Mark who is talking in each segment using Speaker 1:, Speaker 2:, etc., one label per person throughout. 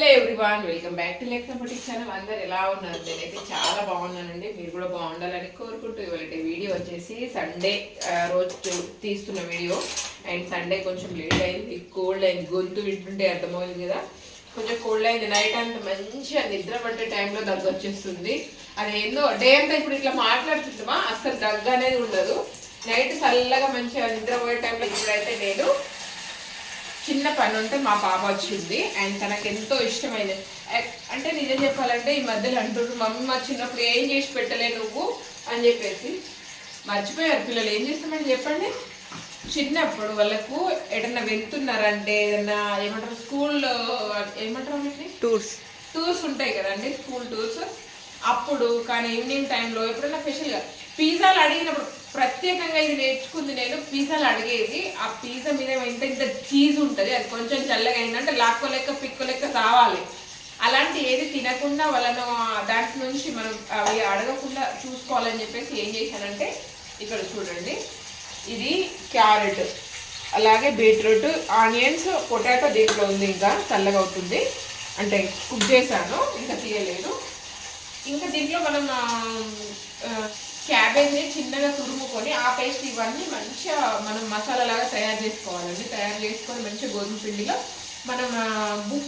Speaker 1: Hello everyone welcome back to లెక్ కంపటిక్ channel అందరు ఎలా ఉన్నారు? నేనైతే చాలా బాగున్నానండి. మీరు కూడా బాగుండాలని కోరుకుంటూ ఇవాళ వీడియో వచ్చేసి సండే రోజు తీస్తున్న వీడియో అండ్ సండే కొంచెం లేట్ అయింది. కోల్డ్ అయింది. గొంతు వింటుంటే అర్థమైంది కదా. కొంచెం కోల్డ్ అయింది. నైట్ అంతా మంచిగా నిద్ర పట్టే టైంలో దగ్గు వచ్చేస్తుంది. అది ఏందో డే అంతా ఇప్పుడు ఇట్లా మాట్లాడుతుంటామా? అసలు దగ్గు అనేది ఉండదు. నైట్ చల్లగా మంచిగా నిద్రపోయే టైంలో ఇప్పుడైతే నేను చిన్న పని ఉంటే మా పాప వచ్చింది అండ్ తనకు ఎంతో ఇష్టమైనది అంటే నిజం చెప్పాలంటే ఈ మధ్యలో అంటుండ్రు మమ్మీ మా చిన్నప్పుడు ఏం చేసి పెట్టలే నువ్వు? అని చెప్పేసి. మర్చిపోయారు పిల్లలు ఏం చేస్తామని చెప్పండి? చిన్నప్పుడు వాళ్ళకు ఎటన్నా వెళ్తున్నారంటే ఏదన్నా ఏమంటారు స్కూల్లో ఏమంటారు వీటిని
Speaker 2: టూర్స్.
Speaker 1: టూర్స్ ఉంటాయి కదండి స్కూల్ టూర్స్. అప్పుడు కానీ ఈవినింగ్ టైంలో ఎప్పుడైనా స్పెషల్గా పిజ్జాలు అడిగినప్పుడు ప్రత్యేకంగా ఇది నేర్చుకుంది నేను పిజ్జాలు అడిగేది. ఆ పిజ్జా మీద ఇంత ఇంత చీజ్ ఉంటుంది అది కొంచెం చల్లగా అయిందంటే లాక్కోలేక పిక్కోలేక రావాలి. అలాంటి ఏది తినకుండా వాళ్ళను దాంట్ నుంచి మనం అవి అడగకుండా చూసుకోవాలని చెప్పేసి ఏం చేశానంటే ఇక్కడ చూడండి. ఇది క్యారెట్ అలాగే బీట్రూట్ ఆనియన్స్ పొటాటో దీంట్లో ఉంది ఇంకా చల్లగా అవుతుంది. అంటే కుక్ చేశాను ఇంకా తీయలేదు. ఇంకా దీంట్లో మనం క్యాబేజ్ని చిన్నగా తురుముకొని ఆ పేస్ట్ ఇవన్నీ మంచిగా మనం మసాలా లాగా తయారు చేసుకోవాలండి. తయారు చేసుకొని మంచిగా గోధుమ పిండిలో మనం ఆ,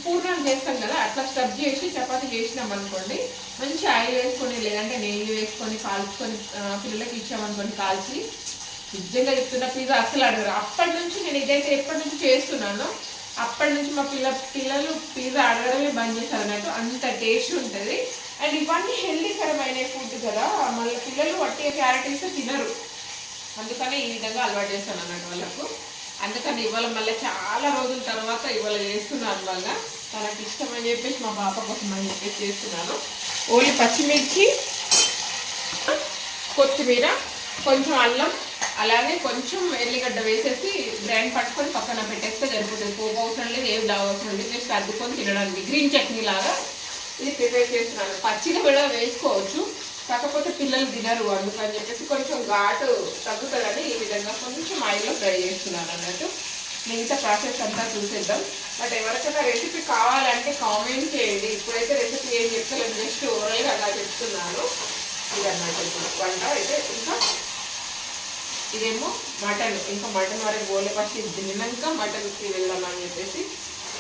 Speaker 1: పూర్ణం చేస్తాం కదా అట్లా స్టబ్ చేసి చపాతి చేసినాం అనుకోండి మంచి ఆయిల్ వేసుకొని లేదంటే నెయ్యి వేసుకొని కాల్చుకొని పిల్లలకి ఇచ్చామనుకోండి కాల్చి నిజంగా చెప్తున్న పిజ్జా అసలు అడగరు. అప్పటి నుంచి నేను ఇదైతే ఎప్పటి నుంచి చేస్తున్నానో అప్పటి నుంచి మా పిల్ల పిల్లలు పిజ్జా అడగడమే బంద్ చేశారు అన్నట్టు అంత టేస్ట్ ఉంటుంది. అండ్ ఇవన్నీ హెల్దీకరమైన ఫుడ్ కదా. మళ్ళీ పిల్లలు వట్టి క్యారెట్ తినరు. అందుకనే ఈ విధంగా అలవాటు చేస్తాను అన్నట్టు వాళ్ళకు. అందుకని ఇవాళ మళ్ళీ చాలా రోజుల తర్వాత ఇవాళ చేస్తున్నాను వల్ల తనకు ఇష్టమని చెప్పేసి మా పాప కోసం అని చెప్పేసి చేస్తున్నాను. ఓన్లీ పచ్చిమిర్చి కొత్తిమీర కొంచెం అల్లం అలాగే కొంచెం ఎల్లిగడ్డ వేసేసి గ్రైండ్ పట్టుకొని పక్కన పెట్టేస్తే సరిపోతుంది. పోపు అవసరం లేదు ఏం దావసరం లేదు జస్ట్ అద్దుకొని తినడానికి. గ్రీన్ చట్నీ లాగా ఇది ప్రిపేర్ చేస్తున్నాను పచ్చిగా కూడా వేసుకోవచ్చు. కాకపోతే పిల్లలు తినరు అందుకని చెప్పేసి కొంచెం ఘాటు తగ్గుతుందని ఈ విధంగా కొంచెం ఆయిల్లో ఫ్రై చేస్తున్నాను అన్నట్టు. మిగతా ప్రాసెస్ అంతా చూసేద్దాం. బట్ ఎవరికైనా రెసిపీ కావాలంటే కామెంట్ చేయండి. ఇప్పుడైతే రెసిపీ ఏం చెప్తలేదు జస్ట్ ఓరల్గా అలా చెప్తున్నాను. ఇదన్నమాట ఇప్పుడు వంట అయితే. ఇంకా ఇదేమో మటన్. ఇంకా మటన్ వరకు గోలే పచ్చి తిన్నాక మటన్కి వెళ్దామని చెప్పేసి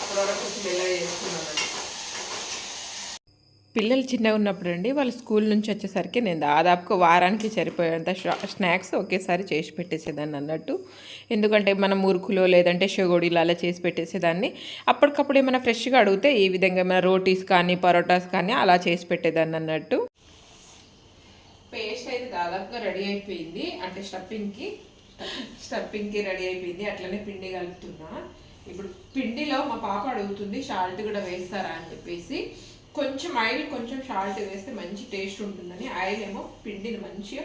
Speaker 1: అక్కడ వరకు కొంచెం వెళ్ళ చేసుకున్నాను
Speaker 2: పిల్లలు చిన్నగా ఉన్నప్పుడు అండి వాళ్ళు స్కూల్ నుంచి వచ్చేసరికి నేను దాదాపుగా వారానికి సరిపోయేంత స్నాక్స్ ఒకేసారి చేసి పెట్టేసేదాన్ని అన్నట్టు. ఎందుకంటే మనం మురుకులో లేదంటే షగోడీలు అలా చేసి పెట్టేసేదాన్ని. అప్పటికప్పుడు ఏమైనా ఫ్రెష్గా అడిగితే ఈ విధంగా ఏమైనా రోటీస్ కానీ పరోటాస్ కానీ అలా చేసి పెట్టేదాన్ని అన్నట్టు.
Speaker 1: పేస్ట్ అయితే దాదాపుగా రెడీ అయిపోయింది. అంటే స్టఫింగ్కి స్టఫింగ్కి రెడీ అయిపోయింది. అట్లనే పిండి కలుపుతున్నా. ఇప్పుడు పిండిలో మా పాప అడుగుతుంది షాల్ట్ కూడా వేస్తారా? అని చెప్పేసి. కొంచెం ఆయిల్ కొంచెం సాల్ట్ వేస్తే మంచి టేస్ట్ ఉంటుందని ఆయిల్ ఏమో పిండిని మంచిగా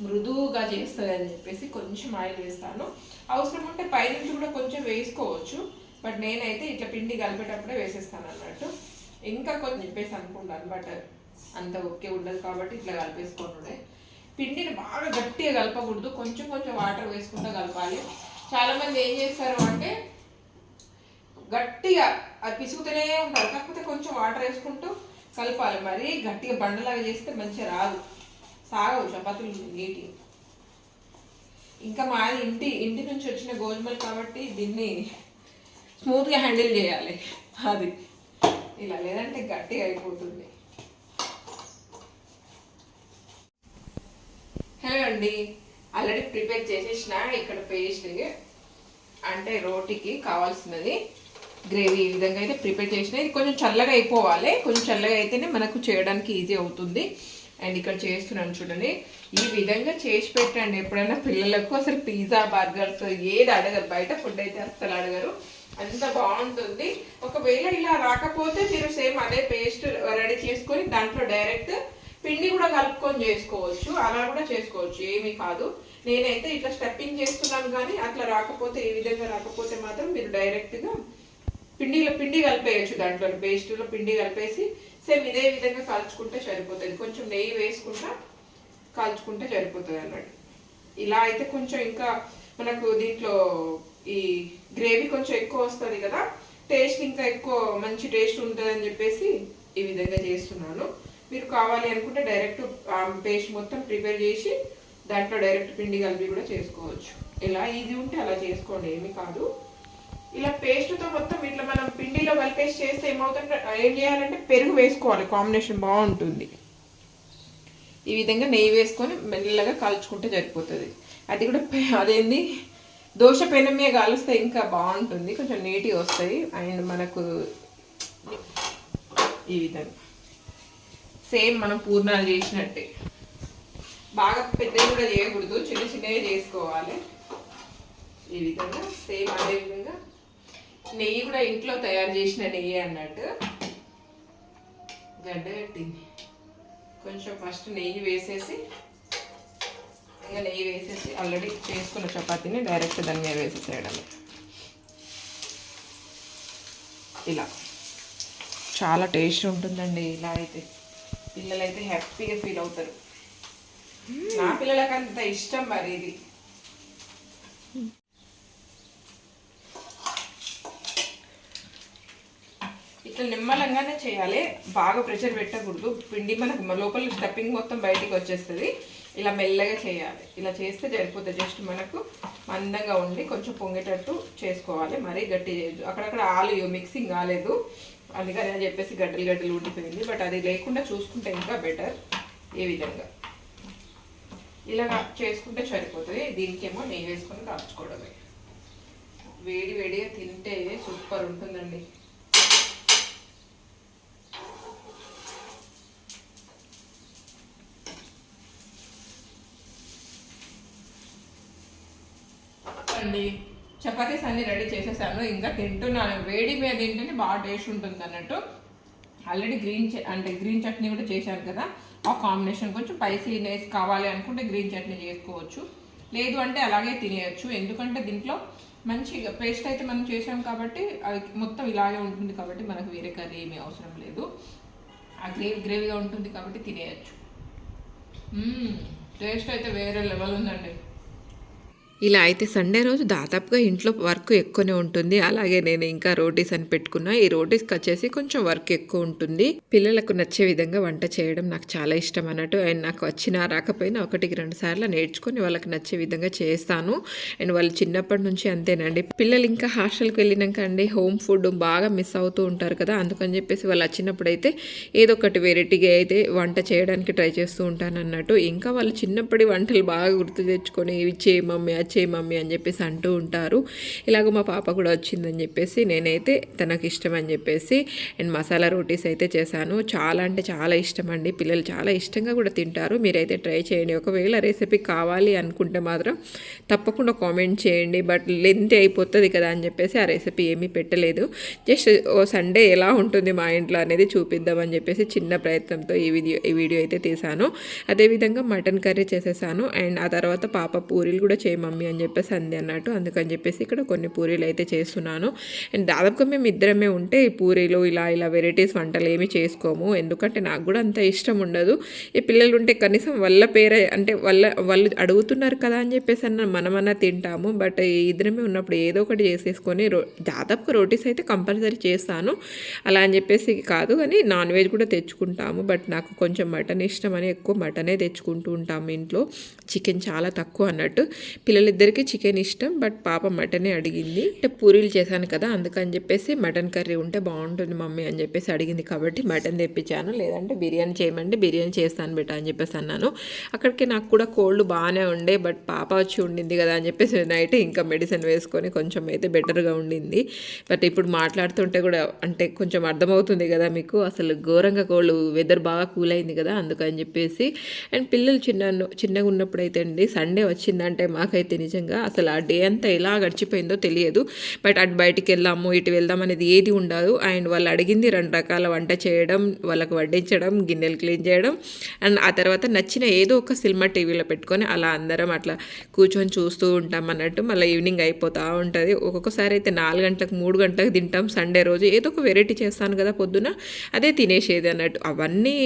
Speaker 1: మృదువుగా చేస్తుంది అని చెప్పేసి కొంచెం ఆయిల్ వేస్తాను. అవసరం ఉంటే పైనుంచి కూడా కొంచెం వేసుకోవచ్చు. బట్ నేనైతే ఇట్లా పిండి కలిపేటప్పుడే వేసేస్తాను అన్నట్టు. ఇంకా కొంచెం చెప్పేసి అనుకుంటాను బట్ అంత ఓకే ఉండదు కాబట్టి ఇట్లా కలిపేసుకోనుండే. పిండిని బాగా గట్టిగా కలపకూడదు. కొంచెం కొంచెం వాటర్ వేసుకుంటూ కలపాలి. చాలామంది ఏం చేస్తారు అంటే గట్టిగా అది పిసుకుతూనే ఉంటారు. కాకపోతే కొంచెం వాటర్ వేసుకుంటూ కలపాలి. మరి గట్టిగా బండలాగా చేస్తే మంచిగా రాదు. సాగవు చపాతీలు నీటి. ఇంకా మాది ఇంటి ఇంటి నుంచి వచ్చిన గోధుమలు కాబట్టి దీన్ని స్మూత్గా హ్యాండిల్ చేయాలి. అది. ఇలా లేదంటే గట్టిగా అయిపోతుంది. హలో అండి. ఆల్రెడీ ప్రిపేర్ చేసేసిన ఇక్కడ పేస్ట్ అంటే రోటీకి కావాల్సినది. గ్రేవీ ఈ విధంగా అయితే ప్రిపేర్ చేసిన. ఇది కొంచెం చల్లగా అయిపోవాలి. కొంచెం చల్లగా అయితేనే మనకు చేయడానికి ఈజీ అవుతుంది. అండ్ ఇక్కడ చేస్తున్నాను చూడండి. ఈ విధంగా చేసి పెట్టండి. ఎప్పుడైనా పిల్లలకు అసలు పిజ్జా బర్గర్స్ ఏది అడగరు. బయట ఫుడ్ అయితే అస్సలు అడగరు. అంత బాగుంటుంది. ఒకవేళ ఇలా రాకపోతే మీరు సేమ్ అదే పేస్ట్ రెడీ చేసుకొని దాంట్లో డైరెక్ట్ పిండి కూడా కలుపుకొని చేసుకోవచ్చు. అలా కూడా చేసుకోవచ్చు. ఏమీ కాదు. నేనైతే ఇట్లా స్టెప్పింగ్ చేస్తున్నాను కానీ అట్లా రాకపోతే ఈ విధంగా రాకపోతే మాత్రం మీరు డైరెక్ట్గా పిండిలో పిండి కలిపేయచ్చు దాంట్లో పేస్ట్లో పిండి కలిపేసి సేమ్ ఇదే విధంగా కాల్చుకుంటే సరిపోతుంది. కొంచెం నెయ్యి వేసుకుంటా కాల్చుకుంటే సరిపోతుంది అన్నట్టు ఇలా అయితే కొంచెం ఇంకా మనకు దీంట్లో ఈ గ్రేవీ కొంచెం ఎక్కువ వస్తుంది కదా టేస్ట్ ఇంకా ఎక్కువ మంచి టేస్ట్ ఉంటుంది అని చెప్పేసి ఈ విధంగా చేస్తున్నాను. మీరు కావాలి అనుకుంటే డైరెక్ట్ పేస్ట్ మొత్తం ప్రిపేర్ చేసి దాంట్లో డైరెక్ట్ పిండి కలిపి కూడా చేసుకోవచ్చు. ఎలా ఈజీ ఉంటే అలా చేసుకోండి ఏమీ కాదు. ఇలా పేస్ట్తో మొత్తం ఇట్లా మనం పిండిలో కలిపేసి చేస్తే ఏమవుతుంటే ఏం చేయాలంటే పెరుగు వేసుకోవాలి. కాంబినేషన్ బాగుంటుంది. ఈ విధంగా నెయ్యి వేసుకొని మెల్లగా కాల్చుకుంటే సరిపోతుంది. అది కూడా పె- అదేంది? దోశ పెనమే కాలుస్తే ఇంకా బాగుంటుంది. కొంచెం నీట్గా వస్తాయి అండ్ మనకు ఈ విధంగా. సేమ్ మనం పూర్ణాలు చేసినట్టే. బాగా పెద్దవి కూడా చేయకూడదు. చిన్న చిన్నవి చేసుకోవాలి. ఈ విధంగా సేమ్ అదే విధంగా నెయ్యి కూడా ఇంట్లో తయారు చేసిన నెయ్యి అన్నట్టు. గడ్డ కట్టింది కొంచెం ఫస్ట్ నెయ్యి వేసేసి ఇంకా నెయ్యి వేసేసి ఆల్రెడీ చేసుకున్న చపాతీని డైరెక్ట్ దాని మీద వేసేసేయడం ఇలా. చాలా టేస్ట్ ఉంటుందండి ఇలా అయితే. పిల్లలు అయితే హ్యాపీగా ఫీల్ అవుతారు. నా పిల్లలకి అంత ఇష్టం మరి ఇది. ఇట్లా నిమ్మలంగానే చేయాలి. బాగా ప్రెషర్ పెట్టకూడదు. పిండి మనకు లోపల స్టఫింగ్ మొత్తం బయటికి వచ్చేస్తుంది. ఇలా మెల్లగా చేయాలి. ఇలా చేస్తే సరిపోతుంది. జస్ట్ మనకు మందంగా ఉండి కొంచెం పొంగేటట్టు చేసుకోవాలి. మరీ గట్టి చేయొద్దు. అక్కడక్కడ ఆలు మిక్సింగ్ కాలేదు. అందుకని అని చెప్పేసి గడ్డలు గడ్డలు ఉండిపోయింది. బట్ అది లేకుండా చూసుకుంటే ఇంకా బెటర్ ఏ విధంగా. ఇలా చేసుకుంటే సరిపోతుంది. దీనికేమో నెయ్యి వేసుకొని కాల్చుకోవడమే. వేడి వేడిగా తింటే సూపర్ ఉంటుందండి. అండి చపాతీస్ అన్నీ రెడీ చేసేసాను. ఇంకా తింటున్నాను. వేడి మీద తింటేనే బాగా టేస్ట్ ఉంటుంది అన్నట్టు. ఆల్రెడీ గ్రీన్ అంటే గ్రీన్ చట్నీ కూడా చేశాను కదా. ఆ కాంబినేషన్ కొంచెం స్పైసీనెస్ కావాలి అనుకుంటే గ్రీన్ చట్నీ చేసుకోవచ్చు. లేదు అంటే అలాగే తినేయచ్చు. ఎందుకంటే దీంట్లో మంచిగా పేస్ట్ అయితే మనం చేసాం కాబట్టి అది మొత్తం ఇలాగే ఉంటుంది కాబట్టి మనకు వేరే కర్రీ ఏమీ అవసరం లేదు. ఆ గ్రేవీ గ్రేవీగా ఉంటుంది కాబట్టి తినేయచ్చు. టేస్ట్ అయితే వేరే లెవెల్ ఉందండి.
Speaker 2: ఇలా అయితే సండే రోజు దాదాపుగా ఇంట్లో వర్క్ ఎక్కువనే ఉంటుంది. అలాగే నేను ఇంకా రోటీస్ అని పెట్టుకున్నా. ఈ రోటీస్కి వచ్చేసి కొంచెం వర్క్ ఎక్కువ ఉంటుంది. పిల్లలకు నచ్చే విధంగా వంట చేయడం నాకు చాలా ఇష్టం అన్నట్టు. అండ్ నాకు వచ్చినా రాకపోయినా ఒకటికి రెండు సార్లు నేర్చుకొని వాళ్ళకి నచ్చే విధంగా చేస్తాను. అండ్ వాళ్ళు చిన్నప్పటి నుంచి అంతేనండి. పిల్లలు ఇంకా హాస్టల్కి వెళ్ళినాక అండి హోమ్ ఫుడ్ బాగా మిస్ అవుతూ ఉంటారు కదా. అందుకని చెప్పేసి వాళ్ళు వచ్చినప్పుడు అయితే ఏదో ఒకటి వెరైటీగా అయితే వంట చేయడానికి ట్రై చేస్తూ ఉంటాను అన్నట్టు. ఇంకా వాళ్ళు చిన్నప్పటి వంటలు బాగా గుర్తు తెచ్చుకొని ఇవి చేయి మమ్మీ అది చేయి మమ్మీ అని చెప్పేసి అంటూ ఉంటారు. ఇలాగ మా పాప కూడా వచ్చిందని చెప్పేసి నేనైతే తనకి ఇష్టం అని చెప్పేసి అండ్ మసాలా రోటీస్ అయితే చేశాను. చాలా అంటే చాలా ఇష్టం అండి. పిల్లలు చాలా ఇష్టంగా కూడా తింటారు. మీరైతే ట్రై చేయండి. ఒకవేళ రెసిపీ కావాలి అనుకుంటే మాత్రం తప్పకుండా కామెంట్ చేయండి. బట్ లెంత్ అయిపోతుంది కదా అని చెప్పేసి ఆ రెసిపీ ఏమీ పెట్టలేదు. జస్ట్ ఓ సండే ఎలా ఉంటుంది మా ఇంట్లో అనేది చూపిద్దామని చెప్పేసి చిన్న ప్రయత్నంతో ఈ వీడియో ఈ వీడియో అయితే తీశాను. అదేవిధంగా మటన్ కర్రీ చేసేసాను. అండ్ ఆ తర్వాత పాప పూరీలు కూడా చేయమని మమ్మీ అని చెప్పేసి అంది అన్నట్టు. అందుకని చెప్పేసి ఇక్కడ కొన్ని పూరీలు అయితే చేస్తున్నాను. అండ్ దాదాపుగా మేము ఇద్దరమే ఉంటే ఈ పూరీలు ఇలా ఇలా వెరైటీస్ వంటలు ఏమి చేసుకోము. ఎందుకంటే నాకు కూడా అంత ఇష్టం ఉండదు. ఈ పిల్లలు ఉంటే కనీసం వాళ్ళ పేరే అంటే వాళ్ళ వాళ్ళు అడుగుతున్నారు కదా అని చెప్పేసి అన్న మనమన్నా తింటాము. బట్ ఈ ఇద్దరమే ఉన్నప్పుడు ఏదో ఒకటి చేసేసుకొని రో దాదాపుగా రోటీస్ అయితే కంపల్సరీ చేస్తాను. అలా అని చెప్పేసి కాదు కానీ నాన్ వెజ్ కూడా తెచ్చుకుంటాము. బట్ నాకు కొంచెం మటన్ ఇష్టం అని ఎక్కువ మటనే తెచ్చుకుంటూ ఉంటాము ఇంట్లో. చికెన్ చాలా తక్కువ అన్నట్టు. పిల్లలు పిల్లలిద్దరికీ చికెన్ ఇష్టం బట్ పాప మటనే అడిగింది. అంటే పూరీలు చేశాను కదా అందుకని చెప్పేసి మటన్ కర్రీ ఉంటే బాగుంటుంది మమ్మీ అని చెప్పేసి అడిగింది కాబట్టి మటన్ తెప్పించాను. లేదంటే బిర్యానీ చేయమంటే బిర్యానీ చేస్తాను బెట అని చెప్పేసి అన్నాను. అక్కడికి నాకు కూడా కోల్డ్ బాగానే ఉండే బట్ పాప వచ్చి ఉండింది కదా అని చెప్పేసి నైట్ ఇంకా మెడిసిన్ వేసుకొని కొంచెం అయితే బెటర్గా ఉండింది. బట్ ఇప్పుడు మాట్లాడుతుంటే కూడా అంటే కొంచెం అర్థమవుతుంది కదా మీకు అసలు ఘోరంగా కోళ్ళు వెదర్ బాగా కూల్ అయింది కదా అందుకని చెప్పేసి. అండ్ పిల్లలు చిన్న చిన్నగా ఉన్నప్పుడు అయితే అండి సండే వచ్చిందంటే మాకైతే నిజంగా అసలు ఆ డే అంతా ఎలా గడిచిపోయిందో తెలియదు. బట్ అటు బయటికి వెళ్దాము ఇటు వెళ్దాం అనేది ఏది ఉండదు. అండ్ వాళ్ళు అడిగింది రెండు రకాల వంట చేయడం వాళ్ళకి వడ్డించడం గిన్నెలు క్లీన్ చేయడం. అండ్ ఆ తర్వాత నచ్చిన ఏదో ఒక సినిమా టీవీలో పెట్టుకొని అలా అందరం అట్లా కూర్చొని చూస్తూ ఉంటాం అన్నట్టు మళ్ళీ ఈవినింగ్ అయిపోతూ ఉంటుంది. ఒక్కొక్కసారి అయితే నాలుగు గంటలకు మూడు గంటలకు తింటాం. సండే రోజు ఏదో ఒక వెరైటీ చేస్తాను కదా పొద్దున అదే తినేసేది అన్నట్టు. అవన్నీ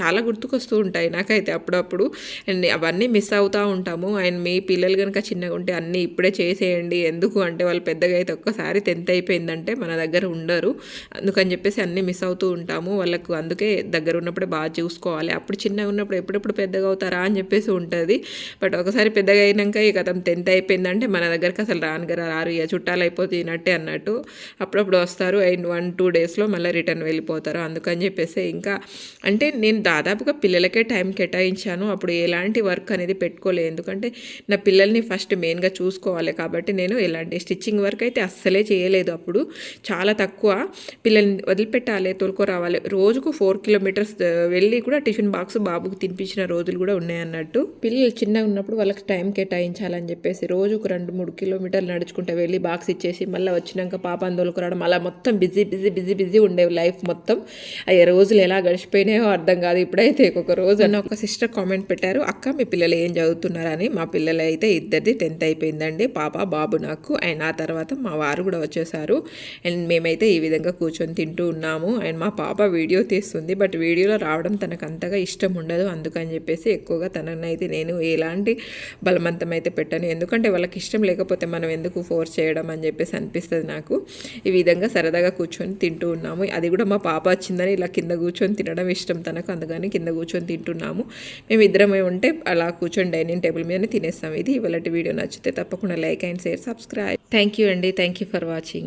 Speaker 2: చాలా గుర్తుకొస్తూ ఉంటాయి నాకైతే అప్పుడప్పుడు. అండ్ అవన్నీ మిస్ అవుతూ ఉంటాము. అండ్ మీ పిల్లలు కనుక చిన్నగా ఉంటే అన్నీ ఇప్పుడే చేసేయండి. ఎందుకు? అంటే వాళ్ళు పెద్దగా అయితే ఒక్కసారి టెన్త్ అయిపోయిందంటే మన దగ్గర ఉండరు. అందుకని చెప్పేసి అన్నీ మిస్ అవుతూ ఉంటాము. వాళ్ళకు అందుకే దగ్గర ఉన్నప్పుడే బాగా చూసుకోవాలి. అప్పుడు చిన్నగా ఉన్నప్పుడు ఎప్పుడెప్పుడు పెద్దగా అవుతారా అని చెప్పేసి ఉంటుంది. బట్ ఒకసారి పెద్దగా అయినాక ఇక అతను టెన్త్ అయిపోయిందంటే మన దగ్గరికి అసలు రానుగా రారు ఇక చుట్టాలు అయిపోతున్నట్టే అన్నట్టు అప్పుడప్పుడు వస్తారు. అండ్ వన్ టూ డేస్లో మళ్ళీ రిటర్న్ వెళ్ళిపోతారు. అందుకని చెప్పేసి ఇంకా అంటే నేను దాదాపుగా పిల్లలకే టైం కేటాయించాను. అప్పుడు ఎలాంటి వర్క్ అనేది పెట్టుకోలేదు. ఎందుకంటే నా పిల్లల్ని ఫస్ట్ మెయిన్గా చూసుకోవాలి కాబట్టి నేను ఎలాంటి స్టిచ్చింగ్ వర్క్ అయితే అస్సలే చేయలేదు అప్పుడు. చాలా తక్కువ. పిల్లల్ని వదిలిపెట్టాలి తోలుకో రావాలి. రోజుకు ఫోర్ కిలోమీటర్స్ వెళ్ళి కూడా టిఫిన్ బాక్స్ బాబుకు తినిపించిన రోజులు కూడా ఉన్నాయి అన్నట్టు. పిల్లలు చిన్నగా ఉన్నప్పుడు వాళ్ళకి టైం కేటాయించాలని చెప్పేసి రోజుకు రెండు మూడు కిలోమీటర్లు నడుచుకుంటూ వెళ్ళి బాక్స్ ఇచ్చేసి మళ్ళీ వచ్చినాక పాపని తోలుకురావడం అలా మొత్తం బిజీ బిజీ బిజీ బిజీ ఉండేవి లైఫ్ మొత్తం. అయ్యే రోజులు ఎలా గడిచిపోయినాయో అర్థం కాదు ఇప్పుడైతే. ఒక రోజు అన్న ఒక సిస్టర్ కామెంట్ పెట్టారు అక్క మీ పిల్లలు ఏం చదువుతున్నారని? మా పిల్లలు అయితే ఇద్దరిది టెన్త్ అయిపోయిందండి. పాప బాబు నాకు అండ్ ఆ తర్వాత మా వారు కూడా వచ్చేసారు. అండ్ మేమైతే ఈ విధంగా కూర్చొని తింటూ ఉన్నాము. అండ్ మా పాప వీడియో తీస్తుంది బట్ వీడియోలో రావడం తనకు అంతగా ఇష్టం ఉండదు. అందుకని చెప్పేసి ఎక్కువగా తననైతే నేను ఎలాంటి బలవంతం అయితే పెట్టాను. ఎందుకంటే వాళ్ళకి ఇష్టం లేకపోతే మనం ఎందుకు ఫోర్స్ చేయడం అని చెప్పేసి అనిపిస్తుంది నాకు. ఈ విధంగా సరదాగా కూర్చొని తింటూ ఉన్నాము. అది కూడా మా పాప వచ్చిందని ఇలా కింద కూర్చొని తినడం ఇష్టం తనకు. అందుకని కింద కూర్చొని తింటున్నాము. మేము ఇద్దరమే ఉంటే అలా కూర్చొని డైనింగ్ టేబుల్ మీదనే తినేస్తాం. ఇది ఇవాళ వీడియో నచ్చితే తప్పకుండా like and share subscribe. Thank you అండి. Thank you for watching